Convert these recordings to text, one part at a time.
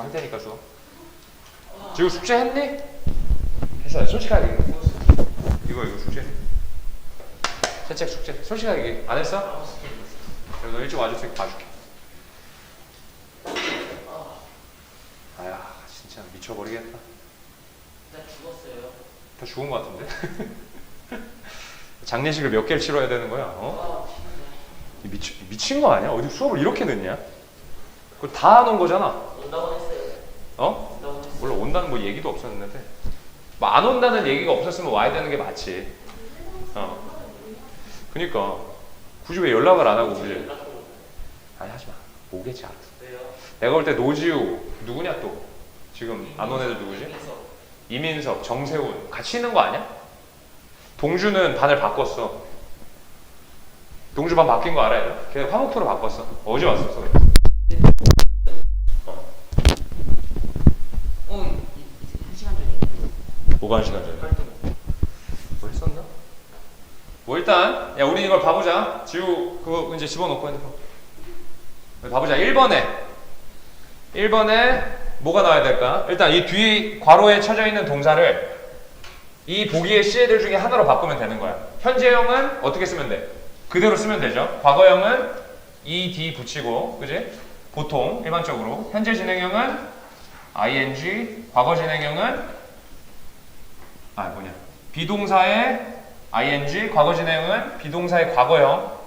내가 할 테니까 수업. 지금 숙제 했니? 했어. 솔직하게 얘기해. 이거 이거 숙제. 새책 숙제. 솔직하게 얘기해. 안 했어? 그래서 너 일찍 와줬으니까 봐줄게. 아야 진짜 미쳐버리겠다. 나 죽었어요. 다 죽은 것 같은데? 장례식을 몇 개를 치러야 되는 거야? 어? 아, 미치, 미친 거 아니야? 어디 수업을 이렇게 늦냐? 그거 다 놓은 거잖아. 온다고 했 어? 원래 온다는 뭐 얘기도 없었는데 뭐 안 온다는 얘기가 없었으면 와야 되는 게 맞지. 어. 그니까 굳이 왜 연락을 안 하고? 연락도 아니 하지 마. 오겠지 알았어. 내가 볼 때 노지우 누구냐 또 지금 안 온 애들 누구지? 이민석. 정세훈 같이 있는 거 아니야? 동주는 반을 바꿨어. 동주 반 바뀐 거 알아요? 걔 화목토로 바꿨어. 어제 왔었어. 어, 한 시간 전에? 뭐 했었나? 뭐 일단 야 우리 이걸 봐보자. 지우 그거 이제 집어넣고 핸드폰. 봐보자. 1번에 1번에 뭐가 나와야 될까? 일단 이 뒤 괄호에 쳐져 있는 동사를 이 보기의 시애들 중에 하나로 바꾸면 되는 거야. 현재형은 어떻게 쓰면 돼? 그대로 쓰면 되죠. 과거형은 ed 붙이고, 그지? 보통 일반적으로 현재 진행형은 ing, 과거 진행형은 아 뭐냐? 비동사의 ing, 과거 진행형은 비동사의 과거형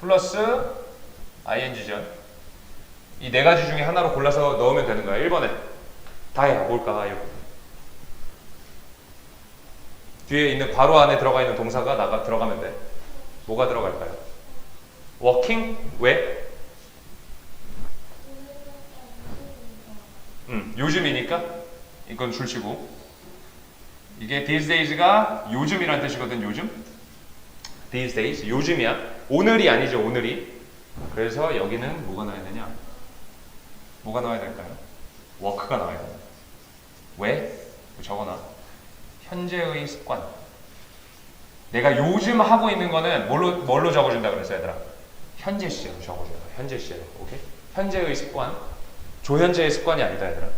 플러스 ing죠. 이 네 가지 중에 하나로 골라서 넣으면 되는 거야. 1번에. 다해. 뭘까요? 뒤에 있는 괄호 안에 들어가 있는 동사가 나가 들어가면 돼. 뭐가 들어갈까요? working 왜? 음, 요즘이니까 이건 줄치고 이게 these days가 요즘이란 뜻이거든. 요즘. these days 요즘이야. 오늘이 아니죠. 오늘이. 그래서 여기는 뭐가 나와야 되냐? 뭐가 나와야 될까요? 워크가 나와야 돼. 왜? 적어놔. 현재의 습관. 내가 요즘 하고 있는 거는 뭘로, 뭘로 적어준다 그랬어, 얘들아? 현재 시제로 적어줘요. 현재 시제로. 오케이? 현재의 습관. 조현재의 습관이 아니다, 얘들아.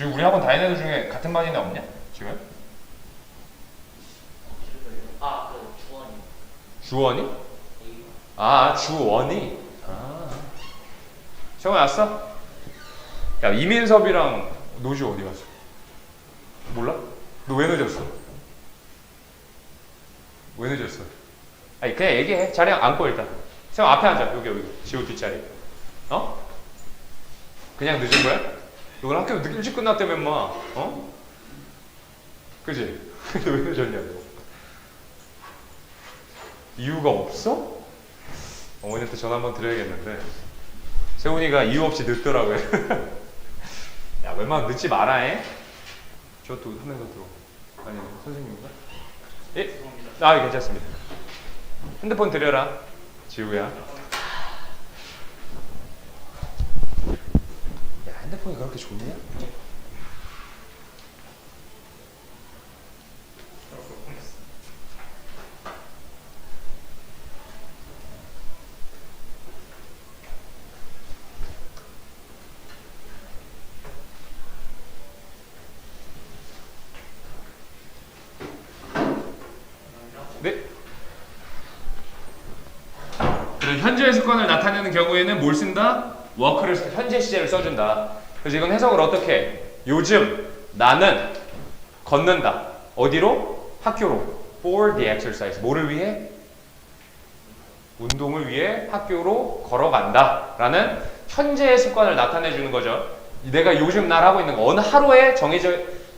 지금 우리 학원 다니는 애들 중에 같은 반이나 없냐? 지금? 아, 그 주원이. 주원이? 여기. 아, 주원이. 아. 시험 왔어? 야, 이민섭이랑 노주 어디 갔어? 몰라? 너 왜 늦었어? 왜 늦었어? 아니, 그냥 얘기해. 자리 앉고 일단. 세영 앞에 앉아. 여기, 여기. 지호 뒷자리. 어? 그냥 늦은 거야? 너 오늘 학교 늦- 일찍 끝났다며, 인마. 어? 그지? 근데 왜 늦었냐고. 이유가 없어? 어머니한테 전화 한번 드려야겠는데 세훈이가 이유 없이 늦더라고요. 야 웬만하면 늦지 마라 해. 명더 들어. 아니 선생님인가? 예? 아 예, 괜찮습니다. 핸드폰 드려라. 지우야. 핸드폰이 그렇게 좋냐? 네. 현재의 습관을 나타내는 경우에는 뭘 쓴다? 워크를 써- 현재 시제를 써준다. 그래서 이건 해석을 어떻게? 해? 요즘 나는 걷는다. 어디로? 학교로. For the exercise. 뭐를 위해? 운동을 위해 학교로 걸어간다. 라는 현재의 습관을 나타내 주는 거죠. 내가 요즘 날 하고 있는 거 어느 하루에 정해져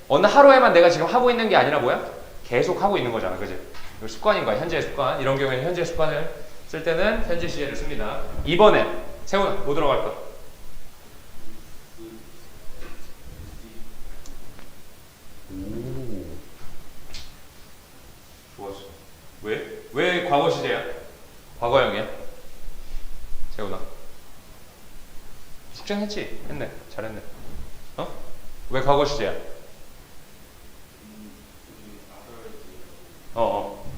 어느 하루에만 내가 지금 하고 있는 게 아니라 뭐야? 계속 하고 있는 거잖아. 그지? 습관인 거야. 현재의 습관. 이런 경우에는 현재 습관을 쓸 때는 현재 시제를 씁니다. 2번에 세훈아 뭐 들어갈까? 오. 좋았어. 왜? 왜 과거 시제야? 과거형이야? 세훈아. 숙제했지? 했네. 잘했네. 어? 왜 과거 시제야? 어, 어.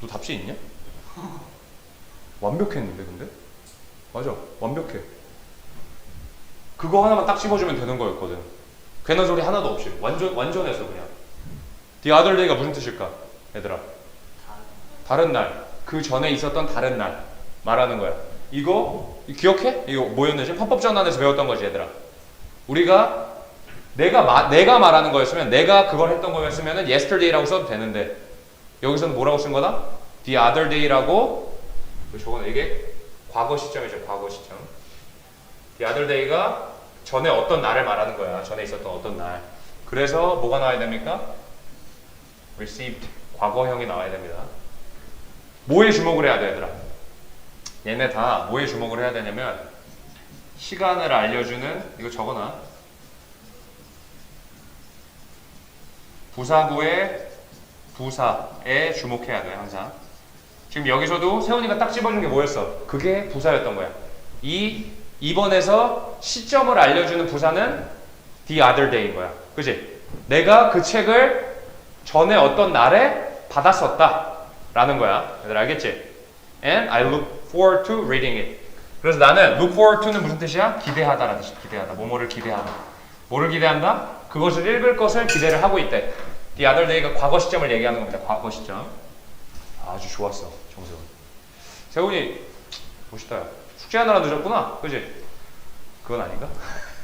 너 답시 있냐? 완벽했는데 근데? 맞아 완벽해 그거 하나만 딱 씹어주면 되는 거였거든 괜한 소리 하나도 없이 완전 완전해서 그냥 The other day가 무슨 뜻일까 얘들아 다 다른 날, 그 전에 있었던 다른 날 말하는 거야. 이거 기억해? 이거 뭐였는지 헌법전환에서 배웠던 거지, 얘들아. 우리가 내가 마, 내가 말하는 거였으면 내가 그걸 했던 거였으면은 yesterday라고 써도 되는데 여기서는 뭐라고 쓴 거다? the other day라고 저거는 이게 과거 시점이죠, 과거 시점. the other day가 전에 어떤 날을 말하는 거야. 전에 있었던 어떤 날. 그래서 뭐가 나와야 됩니까? received 과거형이 나와야 됩니다. 뭐에 주목을 해야 돼, 얘들아? 얘네 다 뭐에 주목을 해야 되냐면 시간을 알려주는 이거 적어놔. 부사구의 부사에 주목해야 돼 항상. 지금 여기서도 세훈이가 딱 집어준 게 뭐였어? 그게 부사였던 거야. 이 2번에서 시점을 알려주는 부사는 the other day인 거야. 그지? 내가 그 책을 전에 어떤 날에 받았었다. 라는 거야. 얘들 알겠지? And I look forward to reading it. 그래서 나는 look forward to는 무슨 뜻이야? 기대하다라는 뜻이 기대하다. 뭐뭐를 기대하다. 뭐를 기대한다? 그것을 읽을 것을 기대를 하고 있대. The other day가 과거 시점을 얘기하는 겁니다. 과거 시점. 아주 좋았어, 정세훈. 세훈이 멋있다. 야. 숙제하느라 늦었구나. 그지? 그건 아닌가?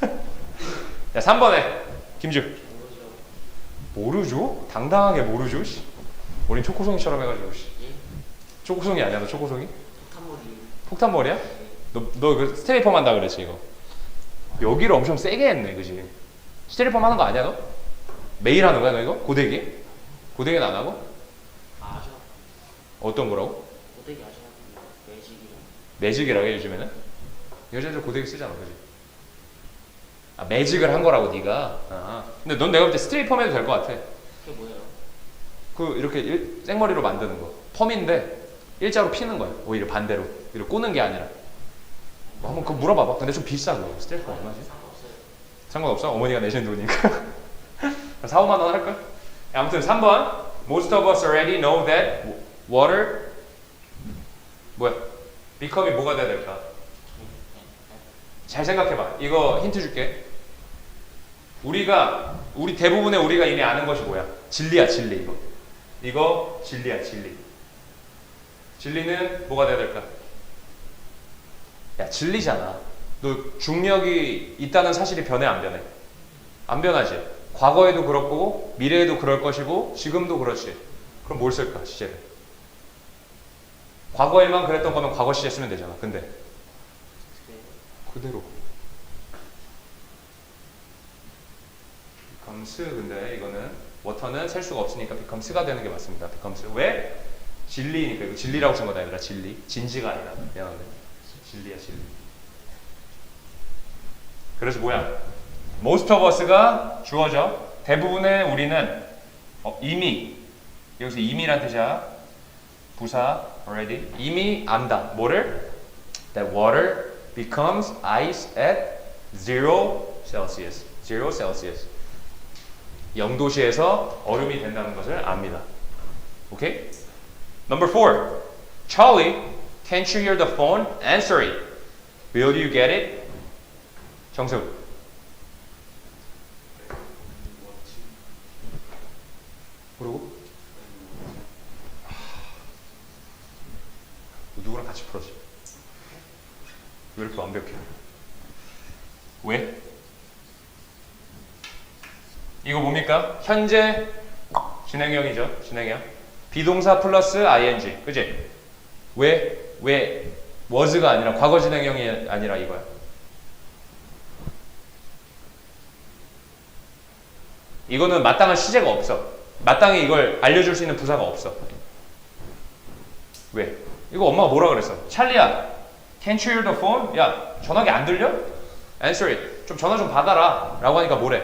자, 3번에 김주. 모르죠. 당당하게 모르죠? 씨. 우린 초코송이처럼 해가지고 씨. 예? 초코송이 아니야 너 초코송이? 폭탄물이. 폭탄머리 야? 너너그 스테레이펌 한다 그랬지 이거 여기를 엄청 세게 했네 그지? 스테레이펌 하는 거 아니야 너? 매일 하는 거야 너 이거? 고데기? 고데기는 안 하고? 아죠. 어떤 거라고? 고데기 아죠. 매직이라고 해 요즘에는? 여자들 고데기 쓰잖아 그지? 아 매직을 한 거라고 네가 아 근데 넌 내가 볼 때 스테레이 펌 해도 될 것 같아 그게 뭐예요? 그 이렇게 일- 생머리로 만드는 거 펌인데 일자로 피는 거야 오히려 반대로 이렇게 꼬는 게 아니라 뭐 한번 그거 물어봐봐 근데 좀 비싸 그거 스테이프 얼마지? 상관없어요. 상관없어 어머니가 내신 돈이니까 4, 5만 원 할걸? 아무튼 3번 Most of us already know that water 뭐야 become이 뭐가 돼야 될까? 잘 생각해봐 이거 힌트 줄게 우리가 우리 대부분의 우리가 이미 아는 것이 뭐야? 진리야 진리 이거 이거 진리야 진리 진리는 뭐가 돼야 될까? 야 진리잖아 너 중력이 있다는 사실이 변해 안 변해? 안 변하지 과거에도 그렇고 미래에도 그럴 것이고 지금도 그렇지 그럼 뭘 쓸까 시제를 과거에만 그랬던 거면 과거 시제 쓰면 되잖아. 근데 그대로. becomes 근데 이거는 워터는 셀 수가 없으니까 becomes가 되는 게 맞습니다. becomes 왜? 진리니까. 이거 진리라고 쓴 거다 얘들아. 진리. 진지가 아니라 미안한데. 진리야 진리. 그래서 뭐야? Most of us가 주어져. 대부분의 우리는 어, 이미. 여기서 이미란 뜻이야. 부사 already 이미 안다 뭐를 that water becomes ice at zero Celsius. zero Celsius. 0도시에서 얼음이 된다는 것을 압니다. 오케이? Number four. Charlie, can't you hear the phone? Answer it. Will you get it? 정승. 뭐라고? 누구랑 같이 풀어지? 왜 이렇게 완벽해? 왜? 이거 뭡니까? 현재 진행형이죠. 진행형. 비동사 플러스 ing. 그지? 왜? 왜? was가 아니라 과거 진행형이 아니라 이거야. 이거는 마땅한 시제가 없어. 마땅히 이걸 알려줄 수 있는 부사가 없어. 왜? 이거 엄마가 뭐라 그랬어? 찰리야, Can't you hear the phone? 야, 전화기 안 들려? Answer it. 좀 전화 좀 받아라. 라고 하니까 뭐래?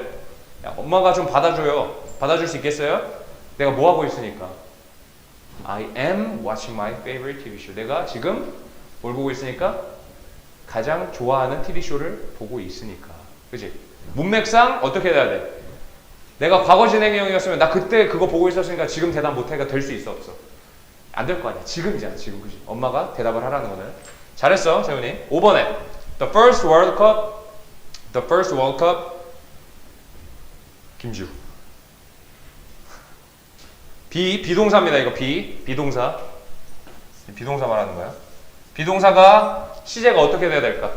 야, 엄마가 좀 받아줘요. 받아줄 수 있겠어요? 내가 뭐 하고 있으니까. I am watching my favorite TV show. 내가 지금 뭘 보고 있으니까? 가장 좋아하는 TV 쇼를 보고 있으니까. 그지? 문맥상 어떻게 해야 돼? 내가 과거 진행형이었으면 나 그때 그거 보고 있었으니까 지금 대답 못하니까 될 수 있어 없어? 안 될 거 아니야. 지금이잖아. 지금 그지? 엄마가 대답을 하라는 거는. 잘했어, 세훈이. 5번에 The first World Cup The first World Cup 김주. 비 비동사입니다. 이거 비 비동사. 비동사 말하는 거야. 비동사가 시제가 어떻게 돼야 될까?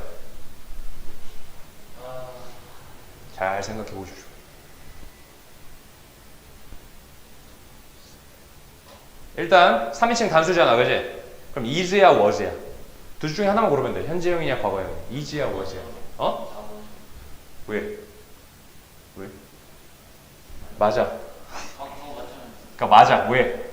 아, 잘 생각해 보십시오. 일단 3인칭 단수잖아, 그지? 그럼 is야 was야? 둘 중에 하나만 고르면 돼. 현재형이냐 과거형? is야 was야? 어? 왜? 왜? 맞아. 그러니까 맞아. 왜?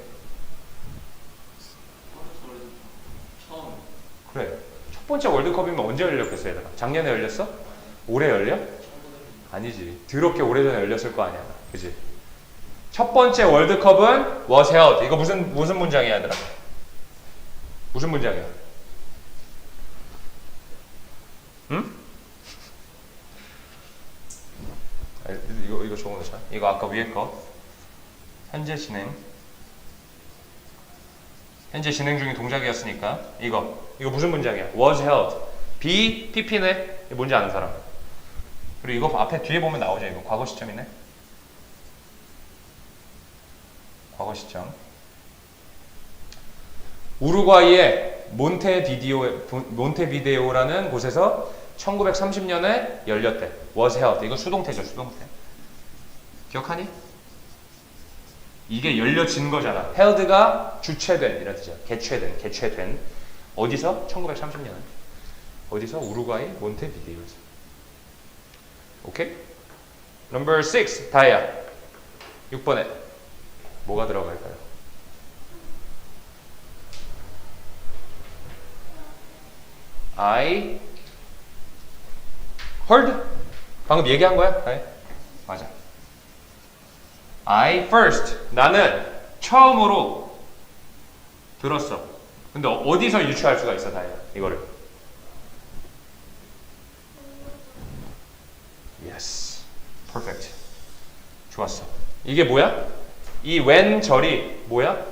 그래. 첫 번째 월드컵이면 언제 열렸겠어, 얘들아? 작년에 열렸어? 올해 열려? 아니지. 더럽게 오래전에 열렸을 거 아니야. 그지? 첫 번째 월드컵은 was held. 이거 무슨 무슨 문장이야, 얘들아? 무슨 문장이야? 응? 아, 이거 이거 적어놓자. 이거 아까 위에 거. 현재 진행. 현재 진행 중인 동작이었으니까 이거 이거 무슨 문장이야? was held. be pp네. 뭔지 아는 사람. 그리고 이거 앞에 뒤에 보면 나오죠. 이거 과거 시점이네. 과거 시점. 우루과이의 몬테비디오 몬테비데오라는 곳에서 1930년에 열렸대. was held. 이거 수동태죠, 수동태. 기억하니? 이게 열려진 거잖아. held가 주체된 이런 뜻이야. 개최된, 개최된. 어디서? 1930년에. 어디서? 우루과이 몬테비데오에서. 오케이? Number 6, 다이아. 6번에 뭐가 들어갈까요? I heard? 방금 얘기한 거야? 네. 맞아. I first. 나는 처음으로 들었어. 근데 어디서 유추할 수가 있어, 다이아? 이거를. Yes. Perfect. 좋았어. 이게 뭐야? 이 when 절이 뭐야?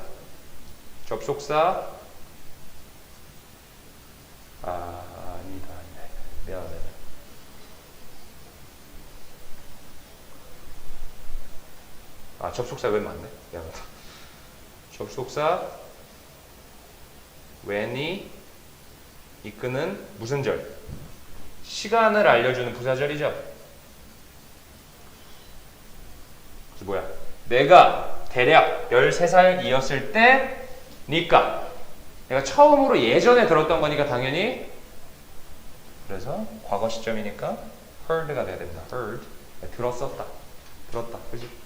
접속사 아 아니다 아니다 미안하다 아 접속사 when 맞네 미안하다 접속사 when이 이끄는 무슨 절? 시간을 알려주는 부사절이죠. 그래서 뭐야? 내가 대략 13살이었을 때 니까 내가 처음으로 예전에 들었던 거니까 당연히 그래서 과거 시점이니까 heard가 돼야 된다. heard. 들었었다. 들었다. 그지?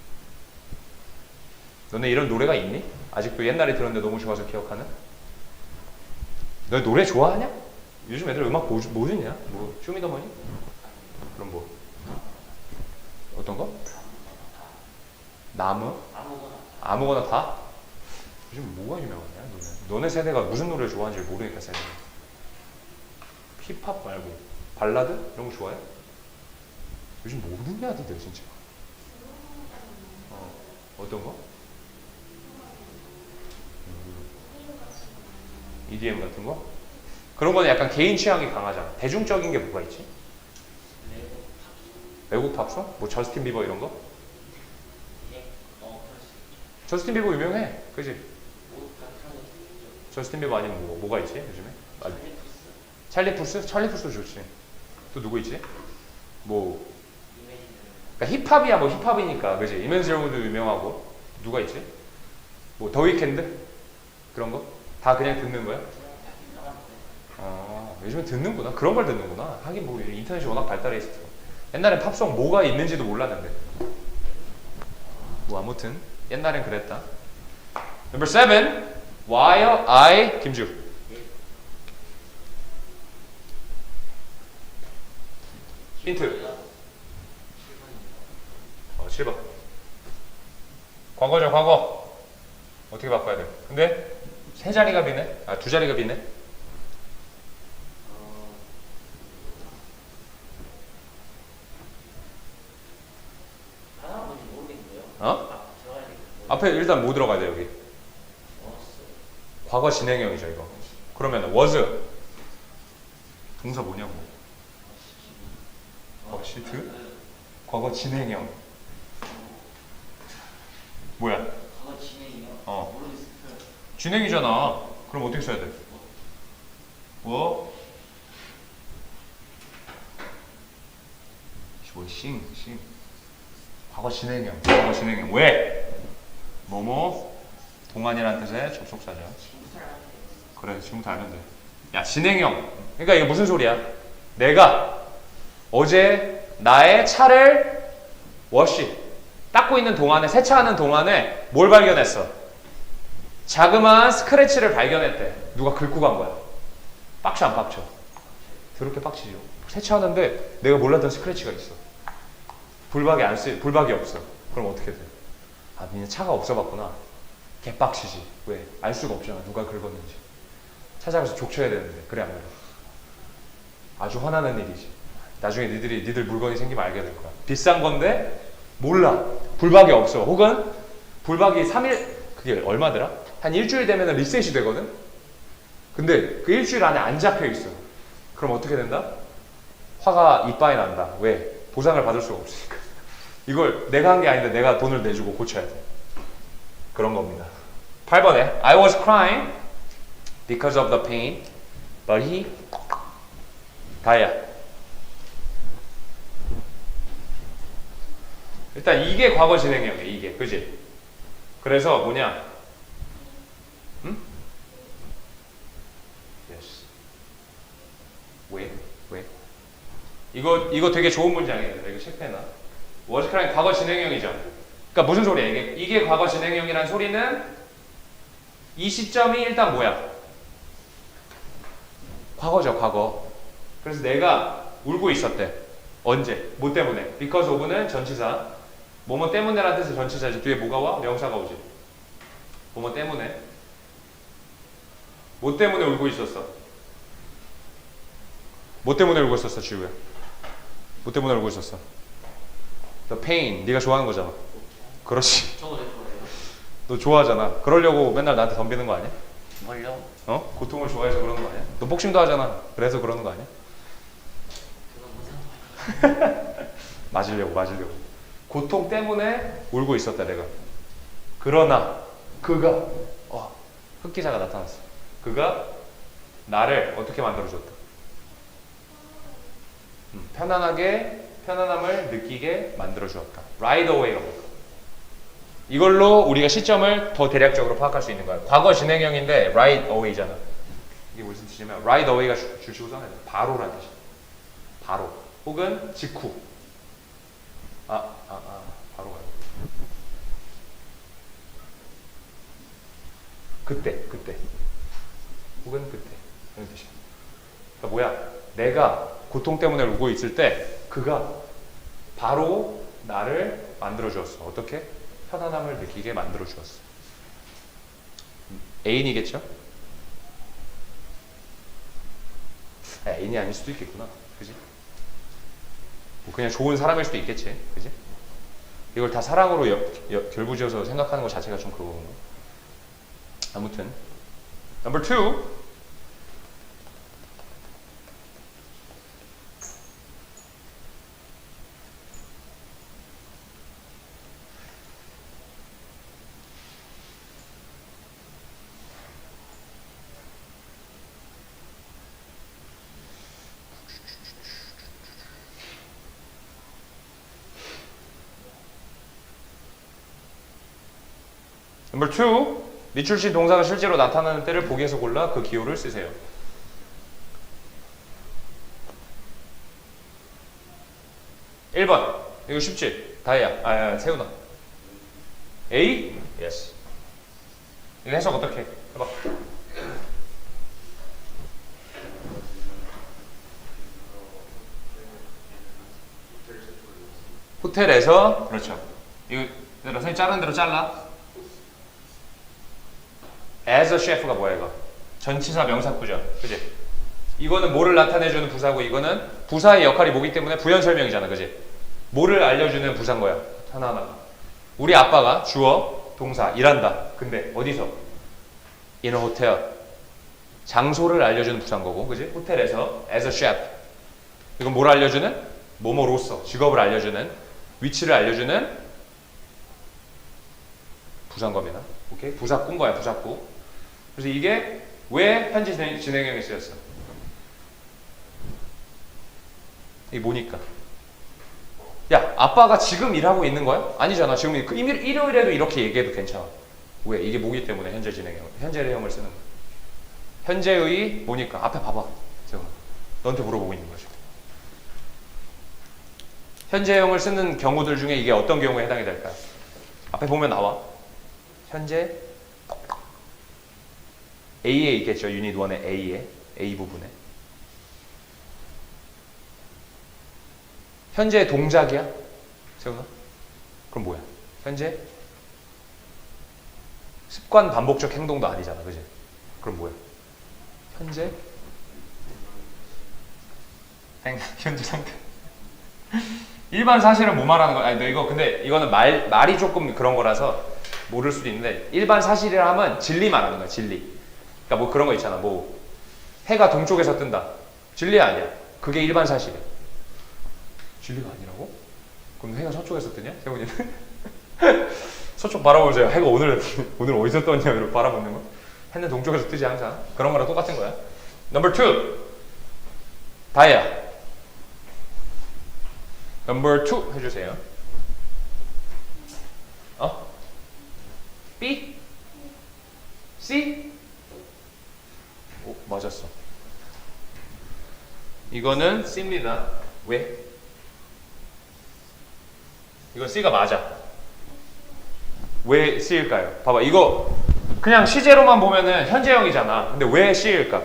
너네 이런 노래가 있니? 아직도 옛날에 들었는데 너무 좋아서 기억하는? 너 노래 좋아하냐? 요즘 애들 음악 뭐, 뭐 듣냐? 뭐 쇼미더머니? 그럼 뭐 어떤 거? 나무? 아무거나 아무거나 다? 요즘 뭐가 유명하냐? 너네, 너네 세대가 무슨 노래를 좋아하는지 모르니까 세대. 힙합 말고 발라드 이런 거 좋아해? 요즘 뭐 듣냐 니들 진짜. 어 어떤 거? EDM 같은 거? 그런 거는 약간 개인 취향이 강하잖아. 대중적인 게 뭐가 있지? 외국 팝송? 뭐 저스틴 비버 이런 거? 저스틴 비버 유명해. 그지? 저스틴 비버 아니면 뭐, 뭐가 있지 요즘에? 아, 찰리 푸스 찰리 푸스? 찰리 푸스 좋지. 또 누구 있지? 뭐 그러니까 힙합이야 뭐 힙합이니까 그지? 이맨즈로우도 유명하고 누가 있지? 뭐 더 위켄드? 그런 거? 다 그냥 듣는 거야? 아 요즘에 듣는구나. 그런 걸 듣는구나. 하긴 뭐 인터넷이 워낙 발달해 있어서 옛날엔 팝송 뭐가 있는지도 몰랐는데 뭐 아무튼 옛날엔 그랬다. Number seven. While I 김주 힌트. 어, 7번. 과거죠, 과거. 어떻게 바꿔야 돼? 근데 세 자리가 비네? 아, 두 자리가 비네? 어. 앞에 일단 뭐 들어가야 돼, 여기? 과거 진행형이죠 이거. 그러면 was 동사 뭐냐고? 워시트? 과거 진행형. 뭐야? 과거 진행이요? 어. 모르겠어요. 진행이잖아. 그럼 어떻게 써야 돼? 워? 뭐 싱, 싱. 과거 진행형. 과거 진행형. 왜? 뭐뭐 동안이라는 뜻의 접속사죠. 그래, 지금부터 알면 돼. 야, 진행형. 그러니까 이게 무슨 소리야? 내가 어제 나의 차를 워시 닦고 있는 동안에 세차하는 동안에 뭘 발견했어? 자그마한 스크래치를 발견했대. 누가 긁고 간 거야. 빡쳐 안 빡쳐? 더럽게 빡치죠. 세차하는데 내가 몰랐던 스크래치가 있어. 불박이 안 쓰, 불박이 없어. 그럼 어떻게 돼? 아, 니네 차가 없어봤구나. 개빡치지. 왜? 알 수가 없잖아. 누가 긁었는지. 찾아가서 족쳐야 되는데. 그래 안 그래? 아주 화나는 일이지. 나중에 니들이 니들 물건이 생기면 알게 될 거야. 비싼 건데 몰라. 불박이 없어. 혹은 불박이 3일 그게 얼마더라? 한 일주일 되면 리셋이 되거든. 근데 그 일주일 안에 안 잡혀 있어. 그럼 어떻게 된다? 화가 이빠이 난다. 왜? 보상을 받을 수가 없으니까. 이걸 내가 한 게 아닌데 내가 돈을 내주고 고쳐야 돼. 그런 겁니다. 8번에 I was crying because of the pain, but he 다야. 일단 이게 과거 진행형이야. 이게 그지? 그래서 뭐냐? 응? Yes. 왜? 왜? 이거 이거 되게 좋은 문장이에요. 이거 실패나. crying 과거 진행형이죠. 그러니까 무슨 소리야? 이게 이게 과거 진행형이란 소리는 이 시점이 일단 뭐야? 과거죠, 과거. 그래서 내가 울고 있었대. 언제? 뭐 때문에? because of는 전치사. 뭐뭐 때문에라는 뜻의 전치사지. 뒤에 뭐가 와? 명사가 오지. 뭐뭐 때문에. 뭐 때문에 울고 있었어? 뭐 때문에 울고 있었어, 지우야? 뭐 때문에 울고 있었어? The pain. 네가 좋아하는 거잖아. 그렇지. 저거 내 거예요. 너 좋아하잖아. 그러려고 맨날 나한테 덤비는 거 아니야? 뭘요? 어? 고통을 좋아해서 그러는 거 아니야? 너 복싱도 하잖아. 그래서 그러는 거 아니야? 그건. 맞으려고, 맞으려고. 고통 때문에 울고 있었다, 내가. 그러나, 그가, 어, 흑기사가 나타났어. 그가 나를 어떻게 만들어줬다? 음, 편안하게, 편안함을 느끼게 만들어 주었다. Right away가 뭘까? 이걸로 우리가 시점을 더 대략적으로 파악할 수 있는 거야. 과거 진행형인데 right away잖아. 이게 무슨 뜻이냐면 right away가 돼. 바로라는 뜻이야. 바로. 혹은 직후. 아, 아, 아, 바로 가요. 그때, 그때. 혹은 그때. 이런 뜻이야. 그러니까 뭐야? 내가 고통 때문에 울고 있을 때 그가 바로 나를 만들어 주었어. 어떻게? 편안함을 느끼게 만들어 주었어. 애인이겠죠? 아, 애인이 아닐 수도 있겠구나. 그지? 뭐 그냥 좋은 사람일 수도 있겠지. 그지? 이걸 다 사랑으로 여- 여- 결부지어서 생각하는 것 자체가 좀 그거고. 아무튼. Number two. Number two. 미출시 동사가 실제로 나타나는 때를 보기에서 골라 그 기호를 쓰세요. 1번. 이거 쉽지? 다이야. 아, 아, 세훈아. A? Yes. 이거 해석 어떻게 해? 해봐. 호텔에서 그렇죠. 이거 선생님 자른 대로 잘라. As a chef가 뭐야 이거? 전치사 명사구죠. 그지? 이거는 뭐를 나타내주는 부사고 이거는 부사의 역할이 뭐기 때문에 부연 설명이잖아. 그지? 뭐를 알려주는 부사인 거야. 하나하나. 우리 아빠가 주어, 동사, 일한다. 근데 어디서? in a hotel. 장소를 알려주는 부사인 그지? 호텔에서 as a chef. 이건 뭘 알려주는? 뭐뭐로서 직업을 알려주는 위치를 알려주는 부사인겁니다. 오케이? 부사꾼 거야, 부사꾼. 그래서 이게 왜 진행, 진행형이 쓰였어? 이게 뭐니까? 야, 아빠가 지금 일하고 있는 거야? 아니잖아. 지금 일- 일- 일요일에도 이렇게 얘기해도 괜찮아. 왜? 이게 뭐기 때문에 현재 진행형, 현재형을 쓰는 거야. 현재의 뭐니까? 앞에 봐봐. 제가 너한테 물어보고 있는 거지. 현재형을 쓰는 경우들 중에 이게 어떤 경우에 해당이 될까요? 앞에 보면 나와. 현재 A에 있겠죠. 유닛 1의 A에 A 부분에. 현재 동작이야? 세훈아? 그럼 뭐야? 현재 습관 반복적 행동도 아니잖아. 그지? 그럼 뭐야? 현재 땡 현재 상태 일반 사실은 뭐 말하는 거야? 아니 너 이거 근데 이거는 말 말이 조금 그런 거라서 모를 수도 있는데 일반 사실이라 하면 진리 말하는 거야 진리 그러니까 뭐 그런 거 있잖아 뭐 해가 동쪽에서 뜬다 진리 아니야 그게 일반 사실이야 진리가 아니라고? 그럼 해가 서쪽에서 뜨냐 세훈이는? 서쪽 바라보세요 해가 오늘 오늘 어디서 떴냐 이렇게 바라보는 거 해는 동쪽에서 뜨지 항상 그런 거랑 똑같은 거야 넘버 2 다이아 넘버 2 해주세요 어? B? C? 오 맞았어 이거는 C입니다 왜? 이건 C가 맞아 왜 C일까요? 봐봐 이거 그냥 시제로만 보면은 현재형이잖아 근데 왜 C일까?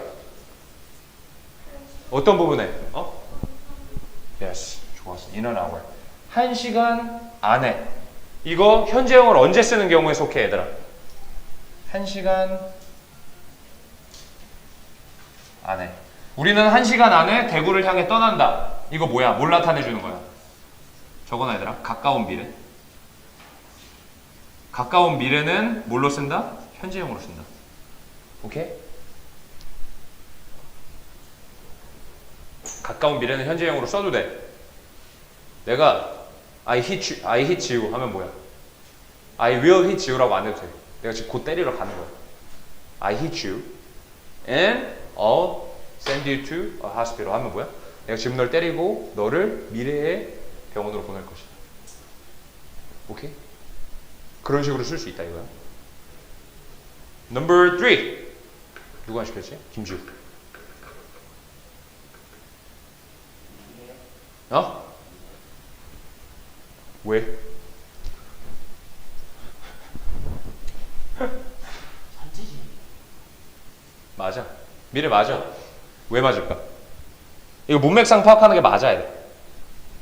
어떤 부분에? 어? Yes 좋았어 in an hour 한 시간 안에 이거 현재형을 언제 쓰는 경우에 속해 얘들아? 한 시간 안에 우리는 한 시간 안에 대구를 향해 떠난다 이거 뭐야? 뭘 나타내 주는 거야? 저거나 얘들아 가까운 미래 가까운 미래는 뭘로 쓴다? 현재형으로 쓴다 오케이? 가까운 미래는 현재형으로 써도 돼 내가 I hit you, I hit you 하면 뭐야? I will hit you라고 안 해도 돼. 내가 지금 곧 때리러 가는 거야. I hit you and I'll send you to a hospital 하면 뭐야? 내가 지금 널 때리고 너를 미래의 병원으로 보낼 것이다. 오케이? 그런 식으로 쓸 수 있다 이거야. Number three. 누가 시켰지? 김지우. 어? 왜? 맞아. 미래 맞아. 왜 맞을까? 이거 문맥상 파악하는 게 맞아야 돼.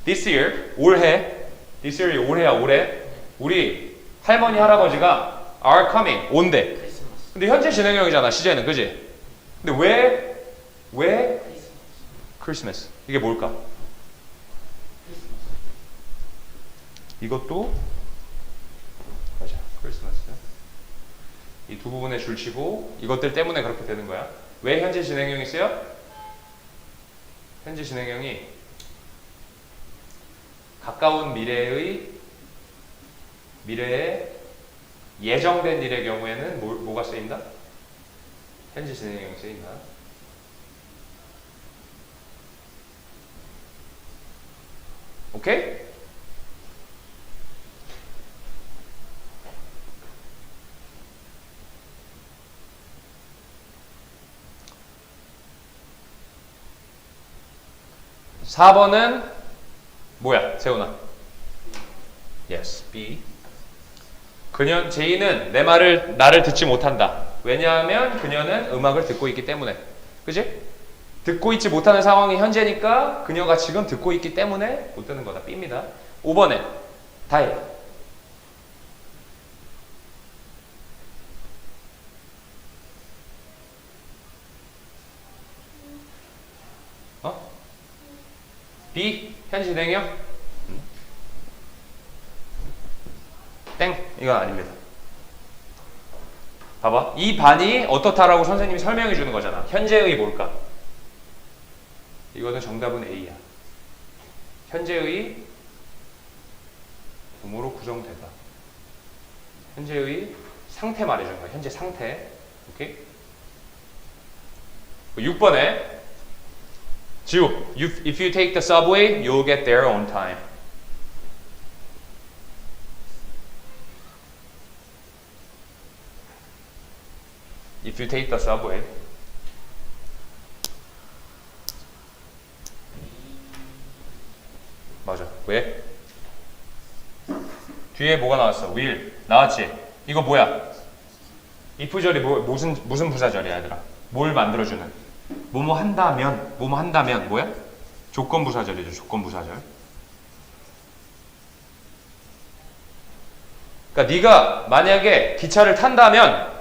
This year, 올해. This year이 올해야, 올해. 우리 할머니, 할아버지가 are coming, 온대. 근데 현재 진행형이잖아, 시제는. 그지? 근데 왜, 왜 크리스마스. 이게 뭘까? 이것도 맞아 크리스마스 이 두 부분에 줄치고 이것들 때문에 그렇게 되는 거야 왜 현재 진행형이 쓰여? 현재 진행형이 가까운 미래의 미래에 예정된 일의 경우에는 뭐, 뭐가 쓰인다? 현재 진행형이 쓰인다 오케이? 사번은 뭐야, 세훈아? Yes, B. 그녀 제이는 내 말을 나를 듣지 못한다. 왜냐하면 그녀는 음악을 듣고 있기 때문에. 그지? 듣고 있지 못하는 상황이 현재니까 그녀가 지금 듣고 있기 때문에 못 듣는 거다. B입니다. 5번에 다이. B 진행형? 음. 땡 이건 아닙니다. 봐봐. 이 반이 어떻다라고 선생님이 설명해 주는 거잖아. 현재의 뭘까? 이거는 정답은 A야. 현재의 부모로 구성되다. 현재의 상태 말해주는 거야. 현재 상태. 오케이? 6번에 지우, if you take the subway, you'll get there on time. If you take the subway. 맞아. 왜? 뒤에 뭐가 나왔어? will 나왔지? 이거 뭐야? if절이 뭐, 무슨 무슨 부사절이야, 얘들아? 뭘 만들어주는? 뭐뭐 한다면, 뭐뭐 한다면 뭐야? 조건 부사절이죠. 조건 부사절. 그러니까 네가 만약에 기차를 탄다면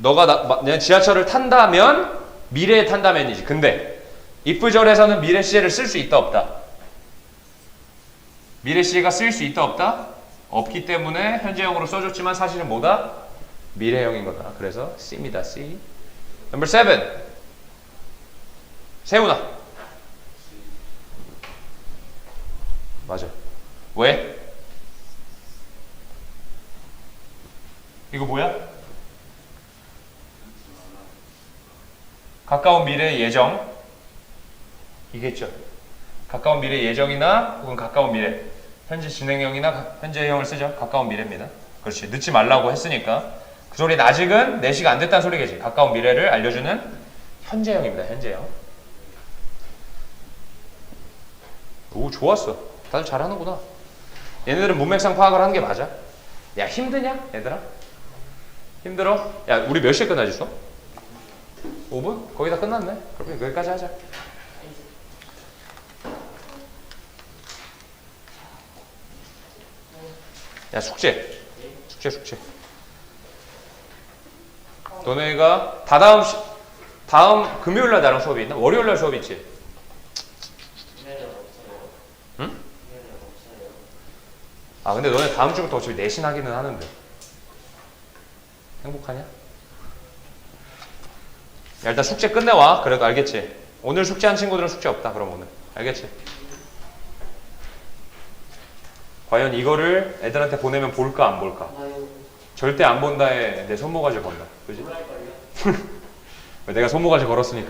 너가 나, 지하철을 탄다면 미래에 탄다면이지. 근데 if절에서는 미래 시제를 쓸 수 있다 없다. 미래 시제가 쓸 수 있다 없다? 없기 때문에 현재형으로 써줬지만 사실은 뭐다? 미래형인 거다. 그래서 C입니다. C. Number seven. 세훈아. 맞아. 왜? 이거 뭐야? 가까운 미래 예정. 이겠죠. 가까운 미래 예정이나 혹은 가까운 미래. 현재 진행형이나 가- 현재형을 쓰죠. 가까운 미래입니다. 그렇지. 늦지 말라고 했으니까. 그 소리는 아직은 4시가 안 됐다는 소리겠지. 가까운 미래를 알려주는 현재형입니다. 현재형. 오, 좋았어. 다들 잘하는구나. 얘네들은 문맥상 파악을 하는 게 맞아. 야, 힘드냐? 얘들아? 힘들어? 야, 우리 몇 시에 끝나지, 수업? 5분? 거의 다 끝났네. 그럼 여기까지 하자. 야, 숙제. 숙제, 숙제. 너네가 다다음 시, 다음 금요일 날 나랑 수업이 있나? 월요일 날 수업이 있지? 아, 근데 너네 다음 주부터 어차피 내신 하기는 하는데. 행복하냐? 야, 일단 숙제 끝내와. 그래도 알겠지? 오늘 숙제한 친구들은 숙제 없다. 그럼 오늘. 알겠지? 과연 이거를 애들한테 보내면 볼까 안 볼까? 절대 안 본다에 내 손모가지 건다. 그지? 내가 손모가지 걸었으니까.